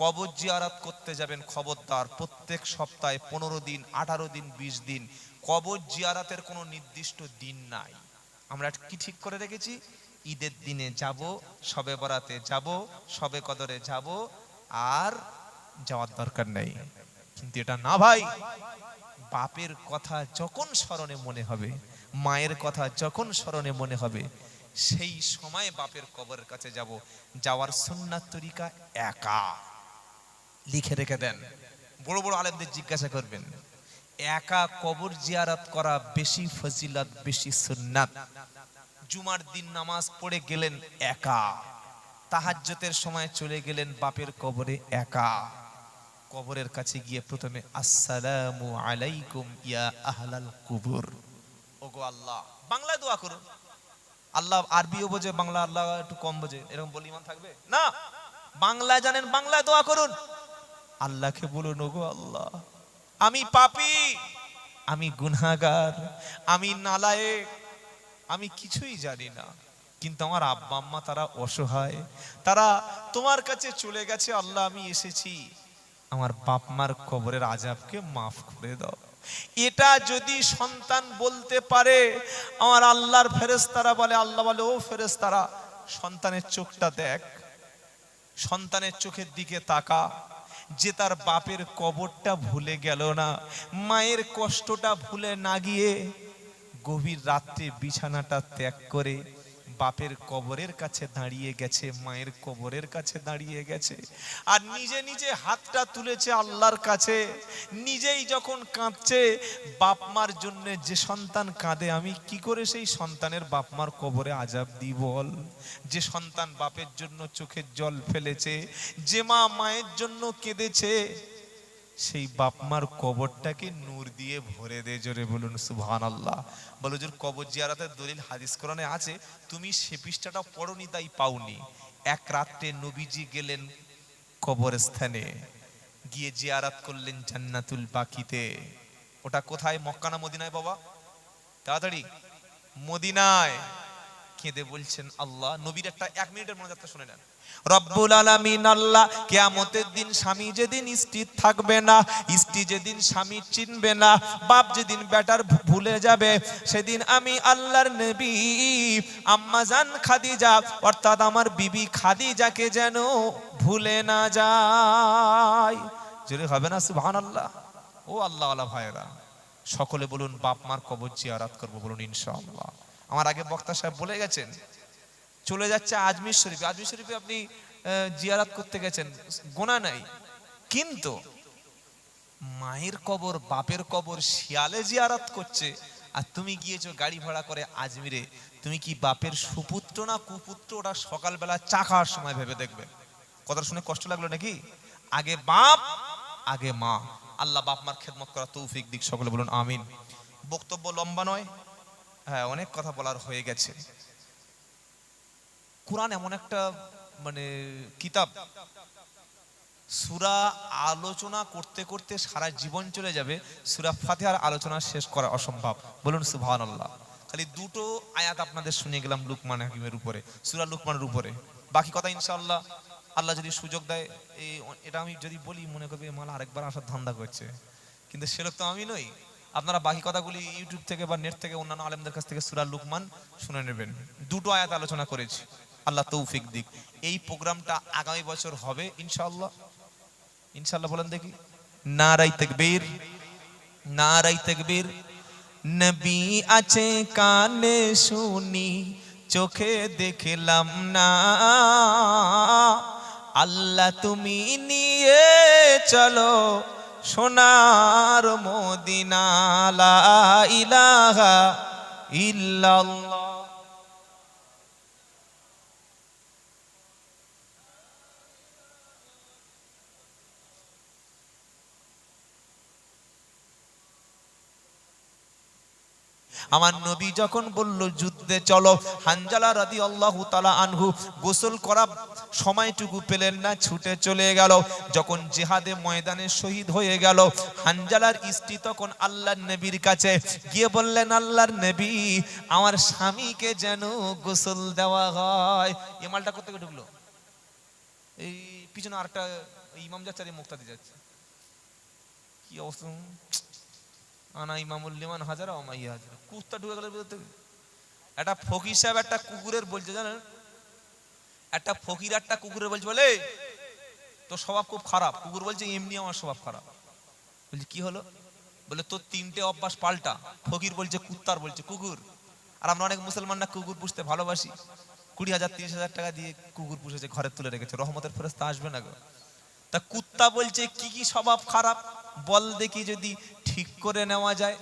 কবর জিয়ারাত করতে যাবেন খবরদার প্রত্যেক সপ্তাহে পনেরো দিন, আঠারো দিন, বিশ দিন। কবর জিয়ারাতের কোনো নির্দিষ্ট দিন নাই। আমরা কি ঠিক করে রেখেছি? ঈদের দিনে যাব সবে বরাতে যাব সবে কদরে যাব, আর যাওয়ার দরকার নেই। কিন্তু এটা না ভাই, বাপের কথা যখন স্মরণে মনে হবে, মায়ের কথা যখন স্মরণে মনে হবে, সেই সময় বাপের কবরের কাছে যাব। যাওয়ার সুন্নাত তরিকা একা। লিখে রেখে দেন। বড় বড় আলেমদের জিজ্ঞাসা করবেন, একা কবর জিয়ারাত করা বেশি ফজিলত, বেশি সুন্নাত? জুমার দিন নামাজ পড়ে গেলেন একা, তাহাজ্জতের সময় চলে গেলেন বাপের কবরে একা। কবরের কাছে গিয়ে প্রথমে, আসসালামু আলাইকুম ইয়া আহলাল কুবুর। ওগো আল্লাহ, বাংলায় দোয়া করুন। আল্লাহ আরবিও বোঝে, বাংলা আল্লাহ একটু কম বোঝে, এরকম বলি ইমান থাকবে? না, বাংলায় জানেন, বাংলায় দোয়া করুন। আল্লাহকে বলুন ওগো আল্লাহ, আমি পাপী, আমি গুনাগার আমি নালায়েক, আমি কিছুই জানি না। কিন্তু আমার আব্বা আম্মা তারা অসহায়, তারা তোমার কাছে চলে গেছে, আল্লাহ, আমি এসেছি। আমার বাপ মার কবরের আজাবকে মাফ করে দাও। এটা যদি সন্তান বলতে পারে, আমার আল্লাহর ফেরেস্তারা বলে, আল্লাহ বলে, ও ফেরেস্তারা সন্তানের চোখটা দেখ, সন্তানের চোখের দিকে তাকা। যে তার বাপের কবরটা ভুলে গেল না, মায়ের কষ্টটা ভুলে না গিয়ে গভীর রাত্রে বিছানাটা ত্যাগ করে বাপের কবরের কাছে দাঁড়িয়ে গেছে, মায়ের কবরের কাছে দাঁড়িয়ে গেছে। আর নিজে নিজে হাতটা তুলেছে আল্লাহর কাছে। নিজেই যখন কাঁদছে, বাপ মার জন্য যে সন্তান কাঁদে, আমি কি করে সেই সন্তানের বাপ মার কবরে আজাব দিই বল? যে সন্তান বাপের জন্য চোখের জল ফেলেছে, যে মা মায়ের জন্য কেঁদেছে সেই বাপ মার কবরটাকে নূর দিয়ে ভরে দে জোরে বলুন সুবহান আল্লাহ বলো যে কবর জিয়ারাতের দলিল হাদিস কোরআনে আছে, তুমি সে পৃষ্ঠাটা পড়নি, তাই পাওনি। এক রাত্রে নবীজি গেলেন কবরস্থানে, গিয়ে জিয়ারাত করলেন জান্নাতুল বাকিতে। ওটা কোথায়? মক্কানা মদিনায় বাবা? তাড়াতাড়ি। মদিনায়। কেঁদে বলছেন আল্লাহ, নবীর একটা এক মিনিটের মনোযাত্রা শুনে নেন। রব্বুল আলামিন আল্লাহ, কিয়ামতের দিন স্বামী যেদিন স্ত্রী থাকবে না, স্ত্রী যেদিন স্বামী চিনবে না, বাপ যেদিন বেটার ভুলে যাবে, সেদিন আমি আল্লাহর নবী আম্মাজান খাদিজা, অর্থাৎ আমার বিবি খাদিজাকে যেন ভুলে না যায়। জোরে হবে না, সুবহানাল্লাহ? ও আল্লাহ আল্লাহ ভাইরা সকলে বলুন, বাপ মার কবর জিয়ারাত করব বলুন, ইনশাআল্লাহ। আমার আগে বক্তা সাহেব বলে গেছেন, চলে যাচ্ছে আজমির শরীফে। আজমির শরীফে আপনি জিয়ারাত করতে গেছেন গোনা নাই। কিন্তু মায়ের কবর, বাপের কবর শিয়ালে জিয়ারাত করছে, আর তুমি গিয়েছো গাড়ি ভাড়া করে আজমিরে। তুমি কি বাপের সুপুত্র না কুপুত্র? ওটা সকালবেলা চা খাওয়ার সময় ভেবে দেখবে। কথা শুনে কষ্ট লাগল নাকি? আগে বাপ, আগে মা। আল্লাহ বাপ মার খেদমত করা তৌফিক দিক সকলে বলুন, আমিন। বক্তব্য লম্বা নয় হ্যাঁ অনেক কথা বলার হয়ে গেছে। কোরআন এমন একটা মানে কিতাব। সুরা আলোচনা করতে করতে সারা জীবন চলে যাবে। সুরা ফাতিহার আলোচনা শেষ করা অসম্ভব। বলুন সুবহান আল্লাহ খালি দুটো আয়াত আপনাদের শুনে গেলাম লুকমান হাকিমের উপরে, সুরা লুকমানের উপরে। বাকি কথা ইনশাআল্লাহ, আল্লাহ যদি সুযোগ দেয়, এই, এটা আমি যদি বলি, মনে করবে মাল আরেকবার আসার ধান্দা করছে। কিন্তু সেরকম আমি নই। আপনারা বাকি কথাগুলি ইউটিউব থেকে বা নেট থেকে অন্যান্য আলেমদের কাছ থেকে সুরা লুকমান শুনে নেবেন। দুটো আয়াত আলোচনা করেছি। আল্লাহ তৌফিক দিক। এই প্রোগ্রামটা আগামী বছর হবে, ইনশাআল্লাহ। ইনশাআল্লাহ বলেন দেখি। নারাই তাকবীর। নারাই তাকবীর। নবী আছে কানে শুনি, চোখে দেখলাম না। আল্লাহ তুমি নিয়ে চলো সোনার মদিনা লা ইলাহা ইল্লাল্লাহ। আমার নবী যখন বলল, যুদ্ধে চলো। হানজালা রাদি আল্লাহ তালা আনহু গোসল করা সময়টুকু পেলেন না, ছুটে চলে গেল। যখন জেহাদে ময়দানে শহীদ হয়ে গেল, হানজালার স্ত্রী তখন আল্লাহর নবীর কাছে গিয়ে বললেন, আল্লাহর নবী, আমার স্বামীকে যেন গোসল দেওয়া হয়। এ মালটা কোথেকে ঢুকলো? এই পিছনে আরেকটা ইমাম যাচ্ছে মুক্তাদি যাচ্ছে। কি অবস্থা? আনা ইমামুল লিমান হাজারা অমাইয়া হাজারা। কুত্তা ঢুকে গেল ভিতর একটা ফকির সাহেব একটা কুকুরের বলছে, জানেন? একটা ফকির একটা কুকুরের বলছে, বলে, তোর স্বভাব খুব খারাপ। কুকুর বলছে, এমনি আমার স্বভাব খারাপ। বলছে, কি হলো? বলে, তোর তিনটে অভ্যাস পাল্টা। ফকির বলছে, কুত্তার, বলছে, কুকুর। আর আমরা অনেক মুসলমানরা কুকুর পুষতে ভালোবাসি। কুড়ি হাজার, তিরিশ হাজার টাকা দিয়ে কুকুর পুষেছে, ঘরে তুলে রেখেছে, রহমতের ফেরস্তা আসবে না গো। তা কুত্তা বলছে, কি কি স্বভাব খারাপ? বল দেখি যদি ঠিক করে নেওয়া যায়।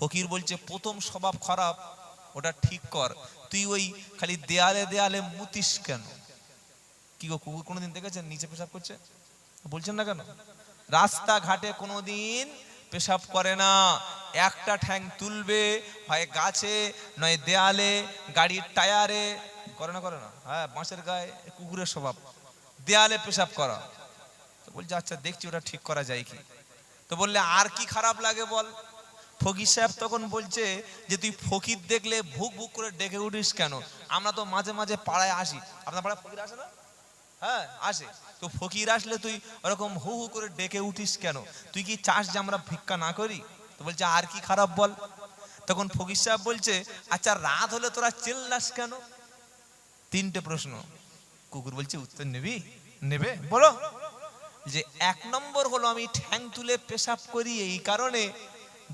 ফকির বলছে, প্রথম স্বভাব খারাপ, ওটা ঠিক কর। তুই ওই খালি দেয়ালে দেয়ালে মুতিস কেন? কি গো, কুকুর কোনোদিন দেখেছেন? নিচে পেশাব করছে? বলছেন না কেন? রাস্তাঘাটে কোনোদিন পেশাব করে না। একটা ঠ্যাং তুলবে, হয় গাছে, নয় দেয়ালে, গাড়ির টায়ারে। করে না করে না। হ্যাঁ বাঁশের গায়ে কুকুরের স্বভাব। দেয়ালে পেশাব করা। বলছে আচ্ছা দেখছি, ওটা ঠিক করা যায় কি? তো বললে, আর কি খারাপ লাগে বল? ফকির সাহেব তখন বলছে যে, তুই ফকির দেখলে ভুক ভুক করে ডেকে উঠিস কেন? আমরা তো মাঝে মাঝে পাড়ায় আসি। আপনার পাড়ায় ফকির আসে না? হ্যাঁ আসে। তো ফকির আসলে তুই ওরকম হু হু করে ডেকে উঠিস কেন? তুই কি চাস যে আমরা ভিক্ষা না করি? তো বলছে, আর কি খারাপ বল? তখন ফকির সাহেব বলছে আচ্ছা রাত হলে তোরা চেল্লাস কেন? তিনটে প্রশ্ন। কুকুর বলছে, উত্তর নেবি? নেবে। বলো। যে এক নম্বর হলো আমি ঠ্যাং তুলে পেশাব করি এই কারণে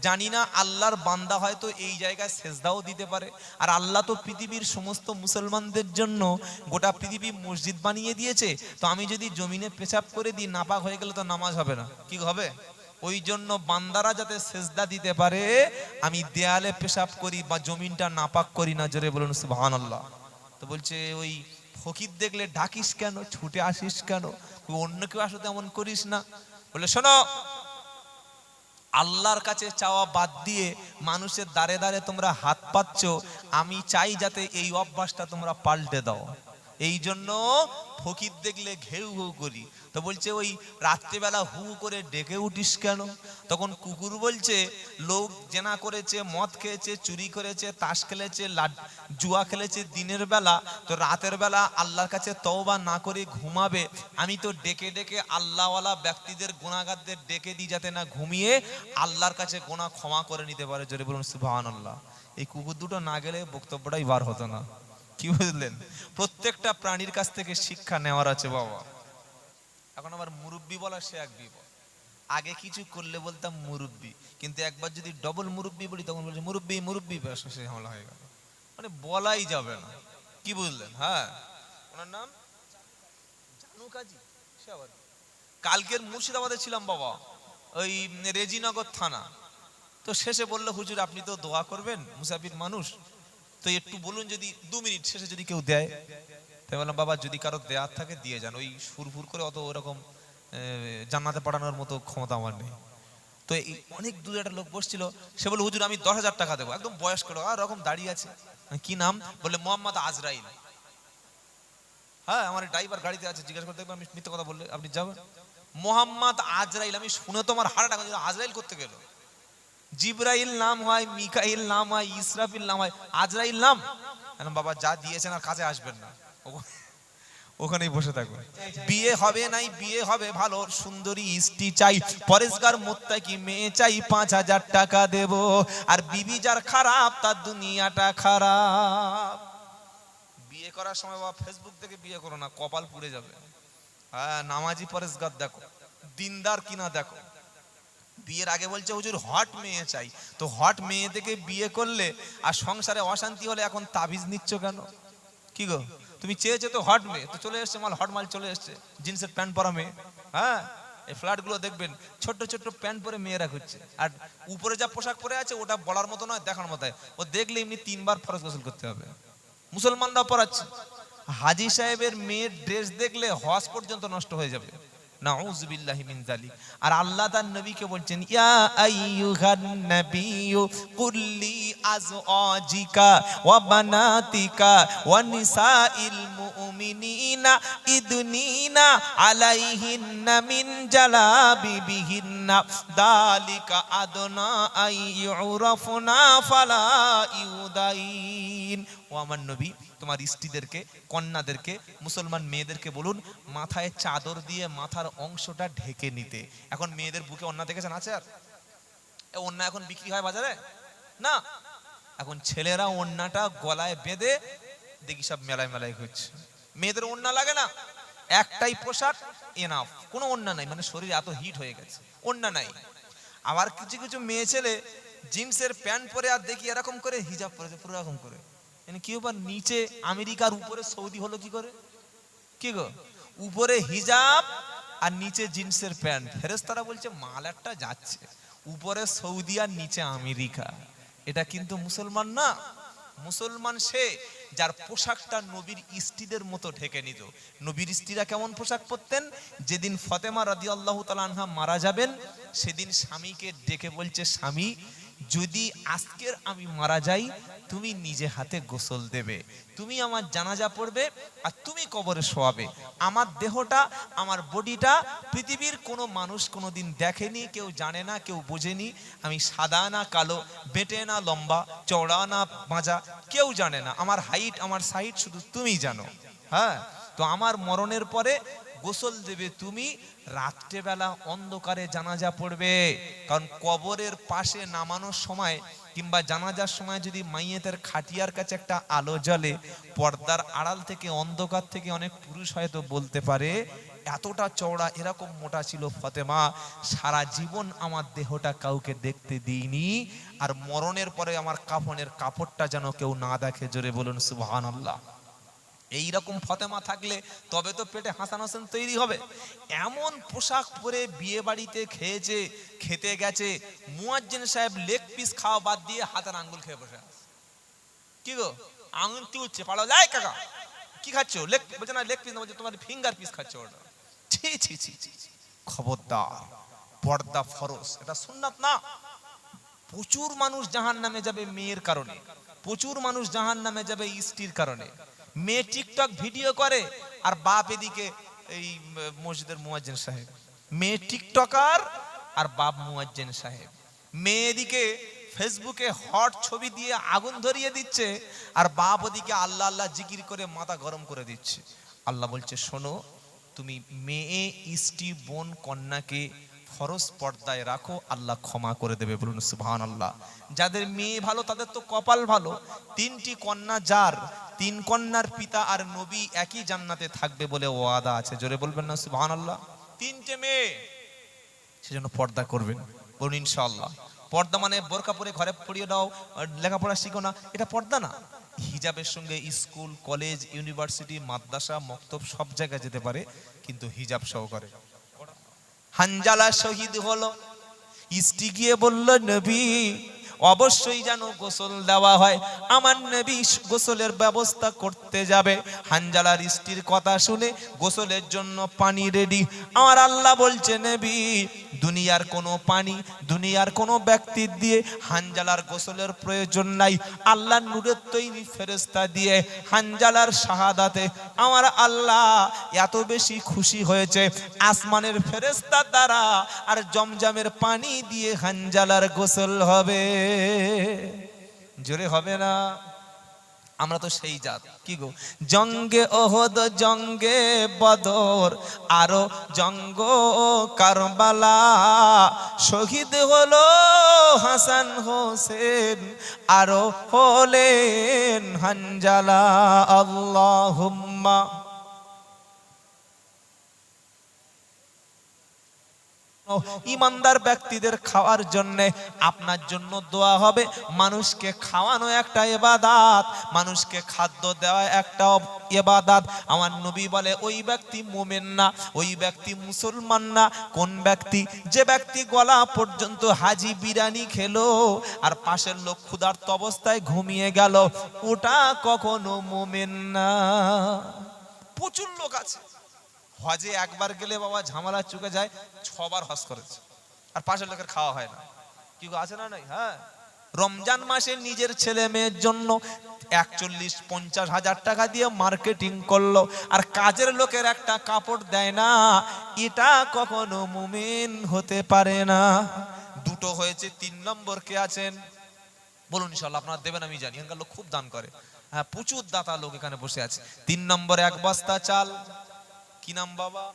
জানি না আল্লাহর বান্দা হয়তো এই জায়গায় সেজদাও দিতে পারে। আর আল্লাহ তো পৃথিবীর সমস্ত মুসলমানদের জন্য গোটা পৃথিবী মসজিদ বানিয়ে দিয়েছে। তো আমি যদি জমিনে পেশাব করে দিই, নাপাক হয়ে গেলে তো নামাজ হবে না। কি হবে? ওই জন্য বান্দারা যাতে সেজদা দিতে পারে, আমি দেয়ালে পেশাব করি বা জমিনটা নাপাক করি না। জোরে বলুন সুবহান আল্লাহ তো বলছে, ওই ফকির দেখলে ডাকিস কেন? ছুটে আসিস কেন? অন্য কেউ আসো তেমন করিস না। বলে, শোনো, আল্লাহর কাছে চাওয়া বাদ দিয়ে মানুষের দ্বারে দাঁড়ে তোমরা হাত পাচ্ছ আমি চাই যাতে এই অভ্যাসটা তোমরা পাল্টে দাও। এই জন্য ফকির দেখলে ঘেউ ঘেউ করি। তো বলছে, ওই রাত্রিবেলা হু করে ডেকে উঠিস কেন? তখন কুকুর বলছে, লোক জেনা করেছে, মদ খেয়েছে, চুরি করেছে, তাস খেলেছে জুয়া খেলেছে দিনের বেলা। তো রাতের বেলা আল্লাহর কাছে তওবা না করে ঘুমাবে। আমি তো ডেকে ডেকে আল্লাহওয়ালা ব্যক্তিদের গুণাগারদের ডেকে দিই যাতে না ঘুমিয়ে আল্লাহর কাছে গোনা ক্ষমা করে নিতে পারে। জোরে বলুন সুবহান এই কুকুর দুটো না গেলে বক্তব্যটাই বার হতো না। কি বুঝলেন? প্রত্যেকটা প্রাণীর কাছ থেকে শিক্ষা নেওয়ার আছে, বাবা। এখন আবার মুরব্বি বলা সে এক বিপদ। আগে কিছু করলে বলতাম মুরব্বি, কিন্তু একবার যদি ডবল মুরব্বি বলি, তখন বলছে, মুরব্বি মুরব্বি সে হামলা হয়ে গেল। মানে বলাই যাবে না। কি বুঝলেন? হ্যাঁ। ওনার নাম জানু কাজী, সে আবার কালকের মুর্শিদাবাদে ছিলাম বাবা, ওই রেজিনগর থানা। তো শেষে বলল, হুজুর, আপনি তো দোয়া করবেন, মুসাফির মানুষ। তো একটু বলুন যদি, দু মিনিট শেষে যদি কেউ দেয়। তাই বললাম, বাবা, যদি কারও দেয়ার থাকে, দিয়ে যান। ওই সুরফুর করে অত ওরকম জান্নাতে পাঠানোর মতো ক্ষমতা আমার নেই। তো এই অনেক দূরে একটা লোক বসছিল, সে বলে হুজুর, আমি দশ হাজার টাকা দেবো। একদম বয়স্ক লোক, আর রকম দাঁড়িয়ে আছে? কি নাম? বলে মোহাম্মদ আজরাইল। হ্যাঁ আমার ড্রাইভার গাড়িতে আছে, জিজ্ঞাসা করতে আমি মিথ্যে কথা বললে, আপনি যাবেন? মোহাম্মদ আজরাইল। আমি শুনে তো আমার হার্ট আজরাইল করতে গেল? জিব্রাইল নাম হয়, মিকাইল নাম হয়, ইসরাফিল নাম হয়, আজরাইল নাম। বাবা, যা দিয়েছেন আর কাছে আসবেন না। ওখানেই বসে থাকবেন বিয়ে হবে নাই, বিয়ে হবে ভালো, সুন্দরী ইষ্টি চাই। পরেশগার মোত্তাকি মেয়ে চাই, পাঁচ হাজার টাকা দেব। আর বিবি যার খারাপ, তার দুনিয়াটা খারাপ। বিয়ে করার সময় বাবা ফেসবুক থেকে বিয়ে করো না, কপাল পুড়ে যাবে। হ্যাঁ নামাজি পরেশগার দেখো, দিনদার কিনা দেখো। বিয়ের আগে বলছে, হুজুর, হট মেয়ে চাই। তো হট মেয়ে থেকে বিয়ে করলে আর সংসারে অশান্তি হলে এখন তাবিজ নিচ্ছ কেন? কি গো? তুমি চেয়েছো তো হট মেয়ে তো চলে এসছে মাল, হট মাল চলে এসছে। জিন্সের প্যান্ট পরা মেয়ে হ্যাঁ? এই ফ্ল্যাটগুলো দেখবেন, ছোট্ট ছোট্ট প্যান্ট পরে মেয়েরা ঘুরছে। আর উপরে যা পোশাক পরে আছে, ওটা বলার মতো নয় দেখার মতো ও দেখলে এমনি তিনবার ফরজ গোসল করতে হবে। মুসলমানরা পরাচ্ছে। হাজি সাহেবের মেয়ের ড্রেস দেখলে হজ পর্যন্ত নষ্ট হয়ে যাবে। নাউজুবিল্লাহি মিন যালিক। আর আল্লাহ তার নবীকে বলছেন, ইয়া আইয়ুহান নাবিয়্যু কুল্লি আজওয়াজিকা ওয়া বানাতিকা ওয়া নিসাইল মুমিনিনা ইদনিনা আলাইহিন্না মিন জালাবিবিহিন্না দালিকা আদনা আই ইউরাফনা ফালা ইউদাইন ও আমার নবী, তোমার স্ত্রীদেরকে, কন্যাদেরকে, মুসলমান মেয়েদেরকে বলুন, মাথায় চাদর দিয়ে মাথার অংশটা ঢেকে নিতে। এখন মেয়েদের বুকে অন্যা দেখেছেন, আছে আর? অন্যা এখন বিক্রি হয় বাজারে? না। এখন ছেলেরা অন্যটা গলায় বেঁধে, দেখি সব মেলায় মেলায় ঘুরছে। মেয়েদের অন্যা লাগে না? একটাই পোশাক এনাফ কোনো অন্যা নাই মানে শরীর এত হিট হয়ে গেছে। অন্যা নাই। আবার কিছু কিছু মেয়ে ছেলে জিন্সের প্যান্ট পরে আর দেখি এরকম করে, হিজাব পরেছে, পুরো এরকম করে। মানে কি ব্যাপার নিচে আমেরিকার উপরে সৌদি হলো কি করে? কি গো? উপরে হিজাব আর নিচে জিন্সের প্যান্ট। ফেরেস্তারা বলছে, মাল একটা যাচ্ছে। উপরে সৌদি আর নিচে আমেরিকা। এটা কিন্তু মুসলমান না। মুসলমান সে যার পোশাকটা নবীর স্ত্রীদের মতো ঢেকে নিত। নবীর স্ত্রীরা কেমন পোশাক পরতেন? যেদিন ফতেমা রাদি আল্লাহ তালানহা মারা যাবেন, সেদিন স্বামীকে ডেকে বলছে, স্বামী যদি আজকের আমি মারা যাই, তুমি নিজে হাতে গোসল দেবে। তুমি আমার জানাজা পড়বে আর তুমি কবরে শোয়াবে। আমার দেহটা, আমার বডিটা পৃথিবীর কোনো মানুষ কোনোদিন দেখেনি, কেউ জানে না, কেউ বোঝেনি। আমি সাদা না কালো, বেটে না লম্বা, চওড়া না বাঁজা কেউ জানে না। আমার হাইট আমার সাইট শুধু তুমি জানো। হ্যাঁ? তো আমার মরণের পরে গোসল দেবে তুমি, রাত্রেবেলা অন্ধকারে জানাজা পড়বে। কারণ কবরের পাশে নামানোর সময় কিংবা জানাজার সময় যদি মাইয়েতের খাটিয়ার কাছে একটা আলো জ্বলে, পর্দার আড়াল থেকে অন্ধকার থেকে অনেক পুরুষ হয়তো বলতে পারে, এতটা চওড়া, এরকম মোটা ছিল ফতেমা। সারা জীবন আমার দেহটা কাউকে দেখতে দিইনি। আর মরণের পরে আমার কাফনের কাপড়টা যেন কেউ না দেখে। জোরে বলুন সুবহান আল্লাহ এই রকম ফতেমা থাকলে তবে তো পেটে হাসান হোসেন তৈরি হবে। এমন পোশাক পরে বিয়ে বাড়িতে খেয়েছে, খেতে গেছে, মুয়াজ্জিন সাহেব লেগ পিস খাওয়া বাদ দিয়ে হাতের আঙ্গুল খেয়ে বসে। কি গো? আঙুল তুলছে পাড়া যায় কাকা। কি খাচ্ছ? লেগ বলছে না লেগ পিস না, বলছে তোমার ফিঙ্গার পিস খাচ্ছ ওটা। ছি ছি ছি ছি। খবরদার, পর্দা ফরজ। এটা সুন্নাত না। প্রচুর মানুষ জাহান নামে যাবে মেয়ের কারণে। প্রচুর মানুষ জাহান নামে যাবে স্ত্রীর কারণে। মেয়ে টিকটক ভিডিও করে, আর বাপ এদিকে এই মসজিদের মুয়াজ্জিন সাহেব। মেয়ে টিকটকার, আর বাপ মুয়াজ্জিন সাহেব। মেয়ে এদিকে ফেসবুকে হট ছবি দিয়ে আগুন ধরিয়ে দিচ্ছে, আর বাপ ওদিকে আল্লাহ আল্লাহ জিকির করে মাথা গরম করে দিচ্ছে। আল্লাহ বলছে, শোনো, তুমি মেয়ে, স্ত্রী, বোন, কন্যাকে ফরজ পর্দায় রাখো, আল্লাহ ক্ষমা করে দেবে, বলুন সুবহান আল্লাহ যাদের মেয়ে ভালো, তাদের তো কপাল ভালো। তিনটি কন্যা যার, তিন কন্যার পিতা আর নবী একই জান্নাতে থাকবে বলে ওয়াদা আছে। জোরে বলবেন না সুবহান আল্লাহ তিনটে মেয়ে, সেজন্য পর্দা করবেন, বলুন ইনশাআল্লাহ। পর্দা মানে বোরকা পরে ঘরে পড়িয়ে দাও লেখাপড়া শিখো না, এটা পর্দা না। হিজাবের সঙ্গে স্কুল, কলেজ, ইউনিভার্সিটি, মাদ্রাসা, মক্তব সব জায়গায় যেতে পারে, কিন্তু হিজাব সহকারে। হানজালা শহীদ হলো। ইস্টি গিয়ে বলল নবী অবশ্যই যেন গোসল দেওয়া হয়। আমার নবী গোসলের ব্যবস্থা করতে যাবে। হানজালার স্ত্রীর কথা শুনে গোসলের জন্য পানি রেডি আমার আল্লাহ বলছে, নবী, দুনিয়ার কোনো পানি, দুনিয়ার কোনো ব্যক্তির দিয়ে হানজালার গোসলের প্রয়োজন নাই। আল্লাহ নূরের তৈরি ফেরেস্তা দিয়ে হানজালার শাহাদাতে আমার আল্লাহ এত বেশি খুশি হয়েছে। আসমানের ফেরেস্তা দ্বারা আর জমজমের পানি দিয়ে হানজালার গোসল হবে। জোরে হবে না? আমরা তো সেই জাত। কি গো? জঙ্গে ওহদ, জঙ্গে বদর, আরও জঙ্গ কারবালা। শহীদ হলো হাসান হোসেন, আরও হলেন হানজালা। আল্লাহুম্মা ইমানদার ব্যক্তিদের খাওয়ার জন্য আপনার জন্য দোয়া হবে। মানুষকে খাওয়ানো একটা এবাদাত মানুষকে খাদ্য দেওয়া একটা এবাদাত আমার নবী বলে, ওই ব্যক্তি মোমেন না, ওই ব্যক্তি মুসলমান না। কোন ব্যক্তি? যে ব্যক্তি গলা পর্যন্ত হাজি বিরিয়ানি খেলো আর পাশের লোক ক্ষুধার্ত অবস্থায় ঘুমিয়ে গেল, ওটা কখনো মোমেন না। প্রচুর লোক আছে। হজে একবার গেলে বাবা ঝামেলা চুকে যায়, ছবার হজ করেছে। আর পাশের লোকের খাওয়া হয় না। কি আছে না নাই? হ্যাঁ। রমজান মাসে নিজের ছেলে মেয়ের জন্য একচল্লিশ পঞ্চাশ হাজার টাকা দিয়ে মার্কেটিং করল। আর কাজের লোকের একটা কাপড় দেয় না। এটা কখনো মুমিন হতে পারে না। দুটো হয়েছে, তিন নম্বর কে আছেন? বলুন ইনশাল্লাহ আপনারা দেবেন, আমি জানি। এখানকার লোক খুব দান করে। হ্যাঁ প্রচুর দাতা লোক এখানে বসে আছে। তিন নম্বরে এক বস্তা চাল। কি নাম বাবা?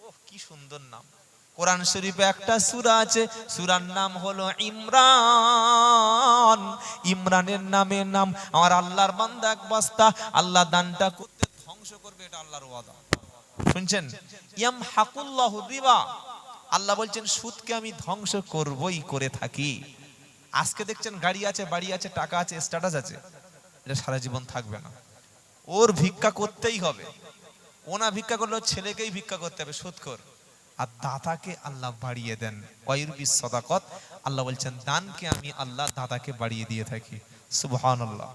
ওহ, কি সুন্দর নাম। কোরআন শরীফে একটা সূরা আছে, সূরার নাম হলো ইমরান। ইমরানের নামে নাম, আমার আল্লাহর বান্দা এক বস্তা, আল্লাহ দানটা করতে ধ্বংস করবে, এটা আল্লাহর ওয়াদা। শুনছেন? ইয়াম হাকুল্লাহু রিবা। আল্লাহ বলছেন, সুদকে আমি ধ্বংস করবই করে থাকি। আজকে দেখছেন গাড়ি আছে, বাড়ি আছে, টাকা আছে স্ট্যাটাস আছে। এটা সারা জীবন থাকবে না। ওর ভিক্ষা করতেই হবে। ওনা ভিক্ষা করলে ছেলেকেই ভিক্ষা করতে হবে সুৎকর আর দাতাকে আল্লাহ বাড়িয়ে দেন। ওয়াইরবি সদাকত, আল্লাহ বলছেন, দানকে আমি আল্লাহ দাতাকে বাড়িয়ে দিয়ে থাকি। সুবহানাল্লাহ।